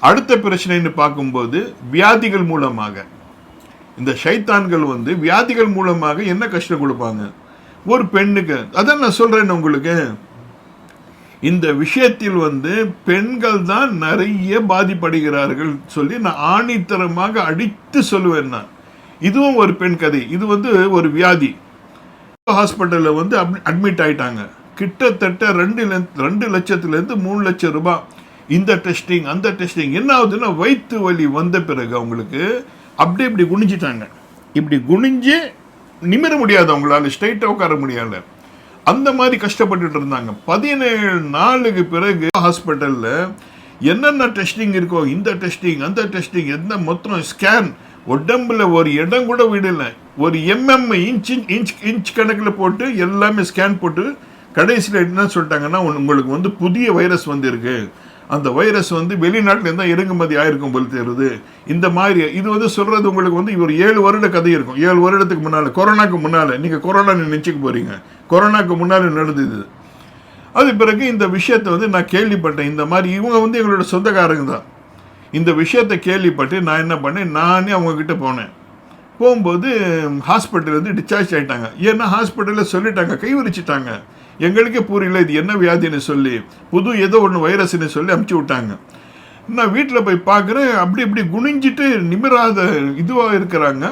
அடுத்த பிரச்சனைன்னு பார்க்கும்போது வியாதிகள் மூலமாக. இந்த சைத்தான்கள் வந்து வியாதிகள் மூலமாக என்ன கஷ்டம் கொடுப்பாங்க? ஒரு பெண்ணுக்கு அதான் நான் சொல்றேன் உங்களுக்கு. இந்த விஷயத்தில் வந்து பெண்கள் தான் நிறைய பாதிப்படுகிறார்கள் சொல்லி நான் ஆணித்தரமாக அடித்து சொல்லுவேன் நான். இதுவும் ஒரு பெண் கதை. இது வந்து ஒரு வியாதி. ஹாஸ்பிட்டலில் வந்து அட்மிட் ஆயிட்டாங்க. கிட்டத்தட்ட ரெண்டு ரெண்டு லட்சத்துலேருந்து மூணு லட்சம் ரூபாய் இந்த டெஸ்டிங் அந்த டெஸ்டிங் என்ன ஆகுதுன்னா வயிற்று வலி வந்த பிறகு அவங்களுக்கு அப்படியே இப்படி குனிஞ்சிட்டாங்க. இப்படி குனிஞ்சு நிமிர முடியாது அவங்களால ஸ்ட்ரைட்டாக உட்கார முடியல. அந்த மாதிரி கஷ்டப்பட்டுட்டு இருந்தாங்க. பதினேழு நாளுக்கு பிறகு ஹாஸ்பிட்டலில் என்னென்ன டெஸ்டிங் இருக்கோ இந்த டெஸ்டிங் அந்த டெஸ்டிங் எந்த மொத்தம் ஸ்கேன் உடம்புல ஒரு இடம் கூட விடலை. ஒரு எம்எம் இன்ச் இன்ச் இன்ச் கணக்கில் போட்டு எல்லாமே ஸ்கேன் போட்டு கடைசியில் என்ன சொல்லிட்டாங்கன்னா உங்களுக்கு வந்து புதிய வைரஸ் வந்திருக்கு. அந்த வைரஸ் வந்து வெளிநாட்டிலேருந்து தான் இறங்குமதி ஆயிருக்கும் போல் தெரியுது. இந்த மாதிரி இது வந்து சொல்கிறது உங்களுக்கு வந்து ஒரு ஏழு வருட கதை இருக்கும். ஏழு வருடத்துக்கு முன்னால் கொரோனாக்கு முன்னால் நீங்கள் கொரோனா நினச்சிக்க போகிறீங்க கொரோனாக்கு முன்னால் நடந்தது. அது பிறகு இந்த விஷயத்தை வந்து நான் கேள்விப்பட்டேன். இந்த மாதிரி இவங்க வந்து எங்களோட சொந்தக்காரங்க தான். இந்த விஷயத்தை கேள்விப்பட்டு நான் என்ன பண்ணேன்? நானே அவங்கக்கிட்ட போனேன். போகும்போது ஹாஸ்பிட்டல் வந்து டிஸ்சார்ஜ் ஆகிட்டாங்க ஏன்னா ஹாஸ்பிட்டலில் சொல்லிட்டாங்க கை விரிச்சிட்டாங்க எங்களுக்கே புரியல இது என்ன வியாதின்னு சொல்லி. புது ஏதோ ஒன்று வைரஸ்னு சொல்லி அமுச்சு விட்டாங்க. நான் வீட்டில் போய் பார்க்குறேன் அப்படி இப்படி குனிஞ்சிட்டு நிமிராத இதுவாக இருக்கிறாங்க.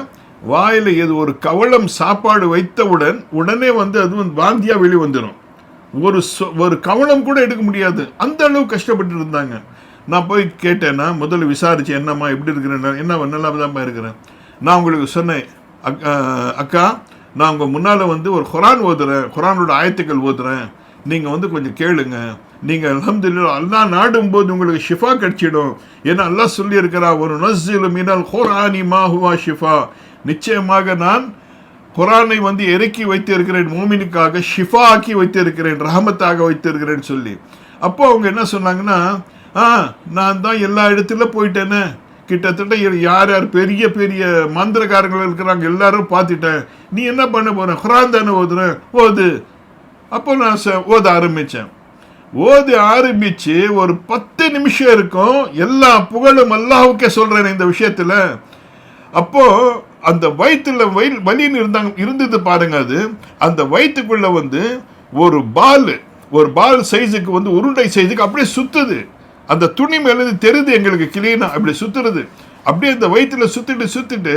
வாயில் ஏதோ ஒரு கவளம் சாப்பாடு வைத்தவுடன் உடனே வந்து அது வந்து வாந்தியாக வெளியே வந்துடும் ஒரு ஒரு கவனம் கூட எடுக்க முடியாது. அந்த அளவு கஷ்டப்பட்டு இருந்தாங்க. நான் போய் கேட்டேன்னா முதல்ல விசாரிச்சு என்னம்மா எப்படி இருக்கிறேன் என்ன நல்லா தான்ப்பா இருக்கிறேன். நான் உங்களுக்கு சொன்னேன். அக்- அக்கா நான் உங்கள் முன்னால் வந்து ஒரு குரான் ஓதுறேன். குரானோட ஆயத்துக்கள் ஓதுறேன். நீங்கள் வந்து கொஞ்சம் கேளுங்க. நீங்கள் அல்ஹம்துலில்லாஹ் அல்லா நாடும் போது உங்களுக்கு ஷிஃபா கிடைச்சிடும். ஏன்னா அல்லா சொல்லியிருக்கிறா ஒரு நஸ்ஸிலு மினல் ஹொரானி மாஹுவா ஷிஃபா. நிச்சயமாக நான் குரானை வந்து இறக்கி வைத்திருக்கிறேன் மோமினுக்காக ஷிஃபா ஆக்கி வைத்திருக்கிறேன் ரஹமத்தாக வைத்திருக்கிறேன் சொல்லி. அப்போ அவங்க என்ன சொன்னாங்கன்னா ஆ நான் தான் எல்லா இடத்துல போயிட்டேனே. கிட்டத்தட்ட யார் யார் பெரிய பெரிய மந்திரக்காரங்கள் இருக்கிறாங்க எல்லாரும் பார்த்துட்டேன் நீ என்ன பண்ண போற? குரான் தானே ஓதுறேன் ஓது. அப்போ நான் ச- ஓத ஆரம்பித்தேன் ஓதி ஆரம்பிச்சு ஒரு பத்து நிமிஷம் இருக்கும் எல்லா புகழும் அல்லாவுக்கே சொல்கிறேன் இந்த விஷயத்தில். அப்போ அந்த வயிற்றுல வயல் வலின்னு இருந்தாங்க இருந்தது பாருங்க அது. அந்த வயிற்றுக்குள்ளே வந்து ஒரு பால் ஒரு பால் சைஸுக்கு வந்து உருண்டை சைஸுக்கு அப்படியே சுற்றுது அந்த துணி மேலேருந்து தெரியுது எங்களுக்கு கிளீனா அப்படி சுத்துறது. அப்படியே அந்த வயிற்றுல சுற்றிட்டு சுற்றிட்டு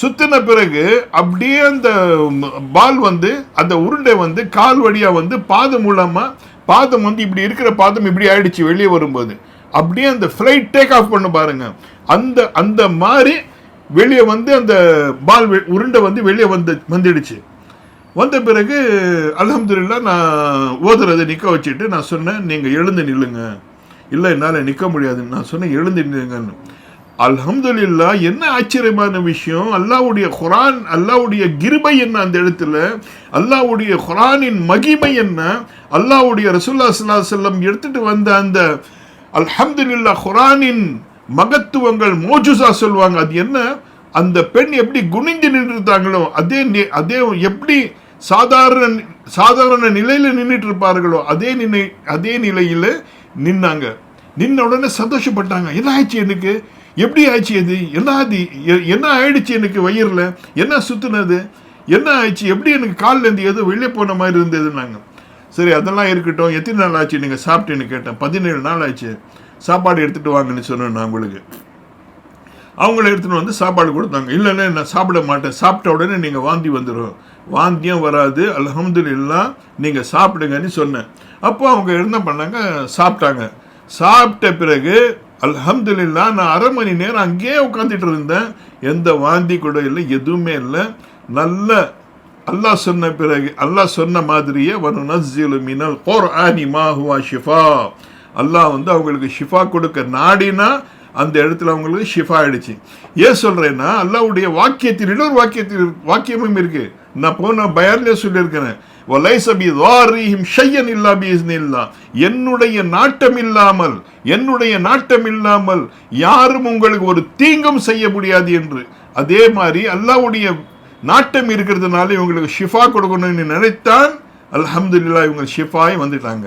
சுற்றின பிறகு அப்படியே அந்த பால் வந்து அந்த உருண்டை வந்து கால் வழியாக வந்து பாதம் மூலமாக பாதம் வந்து இப்படி இருக்கிற பாதம் இப்படி ஆயிடுச்சு வெளியே வரும்போது. அப்படியே அந்த ஃப்ளைட் டேக் ஆஃப் பண்ண பாருங்க. அந்த அந்த மாதிரி வெளியே வந்து அந்த பால் உருண்டை வந்து வெளியே வந்து வந்துடுச்சு. வந்த பிறகு அலமதுல்லா நான் ஓதுறதை நிற்க வச்சுட்டு நான் சொன்னேன் நீங்கள் எழுந்து நில்லுங்க. இல்லை என்னால் நிற்க முடியாதுன்னு நான் சொன்னேன் எழுந்து நில்லுங்கன்னு. என்ன ஆச்சரியமான விஷயம்? அல்லாஹ்வுடைய குரான் அல்லாவுடைய கிருபை என்ன அந்த இடத்துல? அல்லாஹ்வுடைய குரானின் மகிமை என்ன? அல்லாஹ்வுடைய ரசூல்லா சல்லா செல்லம் எடுத்துட்டு வந்த அந்த அல்ஹம்துல்லா குரானின் மகத்துவங்கள் மோஜுசா சொல்லுவாங்க. அது என்ன? அந்த பெண் எப்படி குனிஞ்சு நின்றுருந்தாங்களோ அதே அதே எப்படி சாதாரண சாதாரண நிலையில் நின்றுட்டு இருப்பார்களோ அதே நிலை அதே நிலையில் நின்னாங்க. நின்ன உடனே சந்தோஷப்பட்டாங்க. என்ன ஆயிடுச்சு எனக்கு? எப்படி ஆயிடுச்சு அது என்ன ஆதி? என்ன ஆயிடுச்சு எனக்கு வயிறில்? என்ன சுத்துனது? என்ன ஆயிடுச்சு? எப்படி எனக்கு காலில் இருந்து ஏதோ வெளியே போன மாதிரி இருந்ததுன்னாங்க. சரி அதெல்லாம் இருக்கட்டும். எத்தனை நாள் ஆச்சு நீங்கள் சாப்பிட்டேன்னு கேட்டேன். பதினேழு நாள் ஆச்சு. சாப்பாடு எடுத்துகிட்டு வாங்கன்னு சொன்னேன் நான் உங்களுக்கு. அவங்கள எடுத்துன்னு வந்து சாப்பாடு கொடுத்தாங்க. இல்லைன்னா நான் சாப்பிட மாட்டேன். சாப்பிட்ட உடனே நீங்கள் வாந்தி வந்துடும் வாந்தியும் வராது. அல்ஹம்துலில்லாஹ் நீங்கள் சாப்பிடுங்கன்னு சொன்னேன். அப்போ அவங்க என்ன பண்ணாங்க? சாப்பிட்டாங்க. சாப்பிட்ட பிறகு அல்ஹம்துலில்லாஹ் நான் அரை மணி நேரம் அங்கேயே உட்காந்துட்டு இருந்தேன். எந்த வாந்தி கூட இல்லை எதுவுமே இல்லை. நல்ல அல்லாஹ் சொன்ன பிறகு அல்லாஹ் சொன்ன மாதிரியே வரும் நஸ்ஸிலு மினல் குர்ஆனி மா ஷிஃபா. அல்லாஹ் வந்து அவங்களுக்கு ஷிஃபா கொடுக்க நாடினா அந்த இடத்துல அவங்களுக்கு ஷிஃபா ஆயிடுச்சு. ஏன் சொல்கிறேன்னா அல்லாவுடைய வாக்கியத்தில் இன்னொரு வாக்கியத்தில் வாக்கியமும் இருக்குது நான் போன பயர்லேயே சொல்லியிருக்கிறேன். என்னுடைய நாட்டம் இல்லாமல் என்னுடைய நாட்டம் இல்லாமல் யாரும் உங்களுக்கு ஒரு தீங்கும் செய்ய முடியாது என்று. அதே மாதிரி அல்லாவுடைய நாட்டம் இருக்கிறதுனால இவங்களுக்கு ஷிஃபா கொடுக்கணும்னு நினைத்தான் அல்ஹம்துல்லா இவங்க ஷிஃபாய் வந்துட்டாங்க.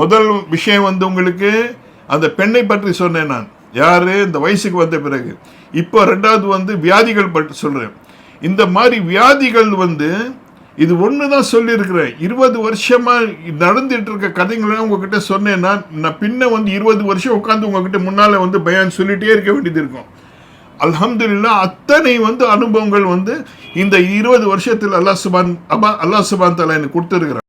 முதல் விஷயம் வந்து உங்களுக்கு அந்த பெண்ணை பற்றி சொன்னேன் நான். யாரு? இந்த வயசுக்கு வந்த பிறகு. இப்போ ரெண்டாவது வந்து வியாதிகள் பற்றி சொல்கிறேன் இந்த மாதிரி வியாதிகள் வந்து இது ஒன்று தான் சொல்லியிருக்கிறேன். இருபது வருஷமாக நடந்துட்டு இருக்க கதைங்களாம் உங்ககிட்ட சொன்னேன்னா நான் பின்ன வந்து இருபது வருஷம் உட்காந்து உங்ககிட்ட முன்னால் வந்து பயான் சொல்லிகிட்டே இருக்க வேண்டியது இருக்கும். அல்ஹம்துலில்லாஹ் அத்தனை வந்து அனுபவங்கள் வந்து இந்த இருபது வருஷத்தில் அல்லாஹ் சுபான் அபா அல்லாஹ் சுபான் தலா எனக்கு கொடுத்துருக்குறேன்.